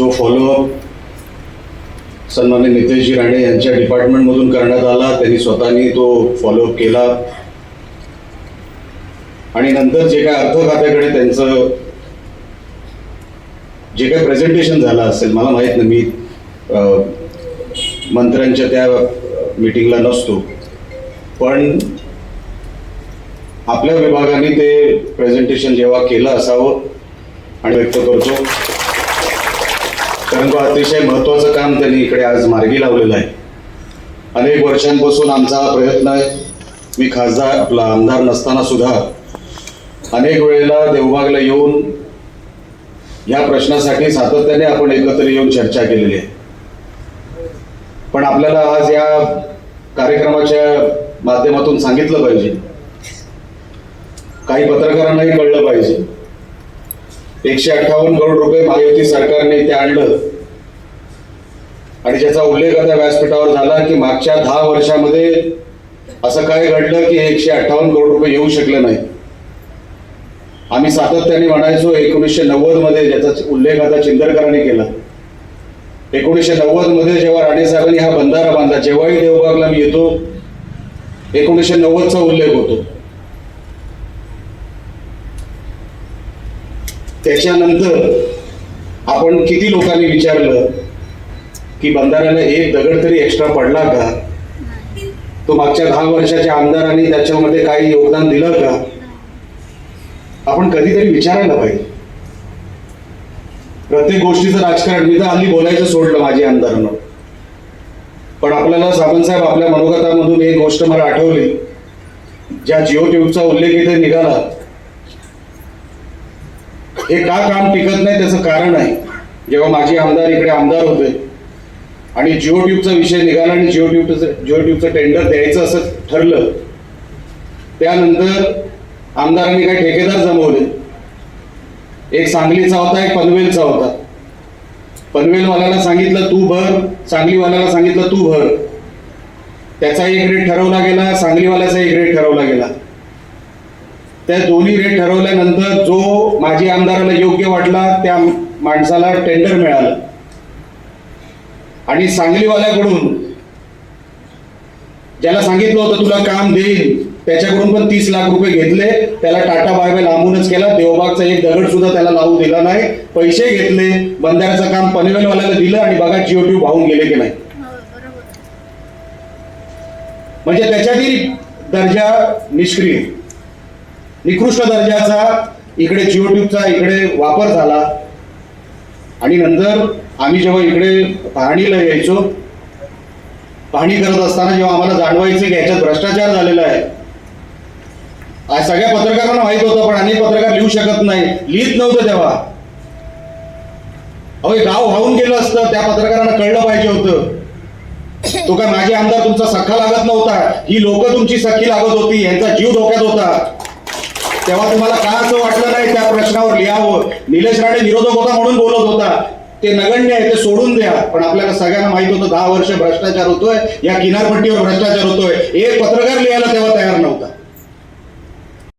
जो फॉलोअप सन्मान्य नितेशजी राणे यांच्या डिपार्टमेंटमधून करण्यात आला त्यांनी स्वतःनी तो फॉलोअप केला. आणि नंतर जे काय अर्थ खात्याकडे त्यांचं जे काय प्रेझेंटेशन झालं असेल मला माहीत नाही मी मंत्र्यांच्या त्या मीटिंगला नसतो. पण आपल्या विभागाने ते प्रेझेंटेशन जेव्हा केलं असावं आणि व्यक्त करतो कारण तो अतिशय महत्वाचं काम त्यांनी इकडे आज मार्गी लावलेलं आहे. अनेक वर्षांपासून आमचा प्रयत्न आहे. मी खासदार आपला आमदार नसताना सुद्धा अनेक वेळेला देवबागला येऊन या प्रश्नासाठी सातत्याने आपण एकत्र येऊन चर्चा केलेली आहे. पण आपल्याला आज या कार्यक्रमाच्या माध्यमातून सांगितलं पाहिजे. काही पत्रकारांनाही कळलं पाहिजे. एकशे अठ्ठावन्न करोड रुपये महायुती सरकारने ते आणलं. आणि ज्याचा उल्लेख आता व्यासपीठावर झाला की मागच्या दहा वर्षामध्ये असं काय घडलं की एकशे अठ्ठावन्न करोड रुपये येऊ शकले नाही. आम्ही सातत्याने म्हणायचो एकोणीसशे नव्वदमध्ये ज्याचा उल्लेख आता चिंदरकरांनी केला. एकोणीसशे नव्वदमध्ये जेव्हा राणेसाहेबांनी हा बंधारा बांधला जेव्हाही देवबागला मी येतो एकोणीसशे नव्वदचा उल्लेख होतो. त्याच्यानंतर आपण किती लोकांनी विचारलं की बंधाऱ्याला एक दगड तरी एक्स्ट्रा पडला का? तो मागच्या दहा वर्षाच्या आमदारांनी त्याच्यामध्ये काही योगदान दिलं का? आपण कधीतरी विचारायला पाहिजे. प्रत्येक गोष्टीचं राजकारण मी तर हल्ली बोलायचं सोडलं माझी आमदारांना. पण आपल्याला सावंतसाहेब आपल्या मनोगतामधून एक गोष्ट मला आठवली. ज्या जिओ ट्यूबचा उल्लेख इथे निघाला हे का काम टिकत नाही त्याचं कारण आहे. जेव्हा माझे आमदार इकडे आमदार होते आणि जिओ ट्यूबचा विषय निघाला आणि जिओ ट्यूबचं जिओ ट्यूबचं टेंडर द्यायचं असं ठरलं त्यानंतर आमदारांनी काही ठेकेदार जमवले. एक सांगलीचा होता एक पनवेलचा होता. पनवेलवाल्याला सांगितलं तू भर. सांगलीवाल्याला सांगितलं तू भर. त्याचा एक रेट ठरवला गेला सांगलीवाल्याचा एक रेट ठरवला गेला. त्या दोन्ही रेट ठरवल्यानंतर जो माजी आमदाराला योग्य वाटला त्या माणसाला टेंडर मिळालं. आणि सांगलीवाल्याकडून ज्याला सांगितलं होतं तुला काम देईल त्याच्याकडून पण तीस लाख रुपये घेतले. त्याला टाटा बाय बाय लांबूनच केला. देवबागचा एक दगड सुद्धा त्याला लावू दिला नाही. पैसे घेतले. बंधाऱ्याचं काम पनवेलवाल्याला दिलं आणि बघा जिओ ट्यूब वाहून गेले की नाही. म्हणजे त्याच्यातील दर्जा निष्क्रिय. निकृष्ट दर्जाचा इकडे जिओ ट्यूबचा इकडे वापर झाला. आणि नंतर आम्ही जेव्हा इकडे पाहणीला यायचो पाहणी करत असताना जेव्हा आम्हाला जाणवायचं की याच्यात भ्रष्टाचार झालेला आहे. आज सगळ्या पत्रकारांना माहीत होतं पण अनेक पत्रकार लिहू शकत नाही. लिहित नव्हतं तेव्हा. अहो गाव वाहून गेलं असतं त्या पत्रकारांना कळलं पाहिजे होतं. तो काय माझे आमदार तुमचा सख्खा लागत नव्हता? ही लोक तुमची सख्खी लागत होती यांचा जीव धोक्यात होता. तेव्हा तुम्हाला का असं वाटलं नाही त्या प्रश्नावर लिहावं? निलेश राणे विरोधक होता म्हणून बोलत होता. ते नगण्य आहे ते सोडून द्या. पण आपल्याला सगळ्यांना माहीत होतं दहा वर्ष भ्रष्टाचार होतोय या किनारपट्टीवर भ्रष्टाचार होतोय. एक पत्रकार लिहायला तेव्हा तयार नव्हता.